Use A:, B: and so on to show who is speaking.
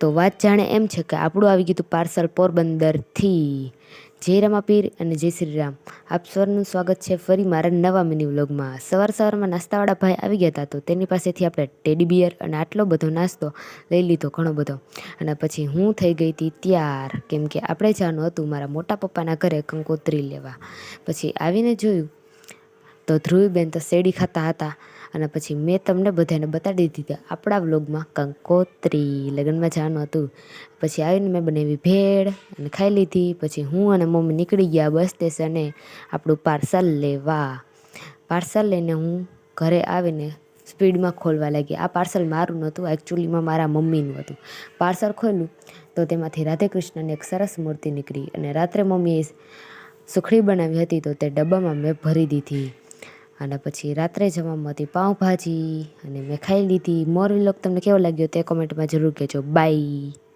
A: તો વાત જાણે એમ છે કે આપણું આવી ગયું પાર્સલ પોરબંદરથી. જય રમાપીર અને જય શ્રી રામ. આપ સૌનું સ્વાગત છે ફરી મારા નવા મિની વ્લોગમાં. સવાર સવારમાં નાસ્તાવાળા ભાઈ આવી ગયા હતા તો તેની પાસેથી આપણે ટેડી બિયર અને આટલો બધો નાસ્તો લઈ લીધો, ઘણો બધો. અને પછી હું થઈ ગઈ હતી ત્યાર, કેમ કે આપણે જવાનું હતું મારા મોટા પપ્પાના ઘરે કંકોત્રી લેવા. પછી આવીને જોયું તો ધ્રુવીબેન તો શેરડી ખાતા હતા. અને પછી મેં તમને બધાને બતાડી દીધા આપણા વ્લોગમાં કંકોત્રી. લગ્નમાં જવાનું હતું. પછી આવીને મેં બનાવી ભેળ અને ખાઈ લીધી. પછી હું અને મમ્મી નીકળી ગયા બસ સ્ટેશને આપણું પાર્સલ લેવા. પાર્સલ લઈને હું ઘરે આવીને સ્પીડમાં ખોલવા લાગી. આ પાર્સલ મારું નહોતું એકચ્યુઅલીમાં મારા મમ્મીનું હતું. પાર્સલ ખોલ્યું તો તેમાંથી રાધે કૃષ્ણની એક સરસ મૂર્તિ નીકળી અને રાત્રે મમ્મીએ સુખડી બનાવી હતી તો તે ડબ્બામાં મેં ભરી દીધી. અને પછી રાત્રે જમવામાં હતી પાઉંભાજી અને મેં ખાઈ લીધી. મોર વ્લોગ તમને કેવો લાગ્યો તે કોમેન્ટમાં જરૂર કહેજો. બાય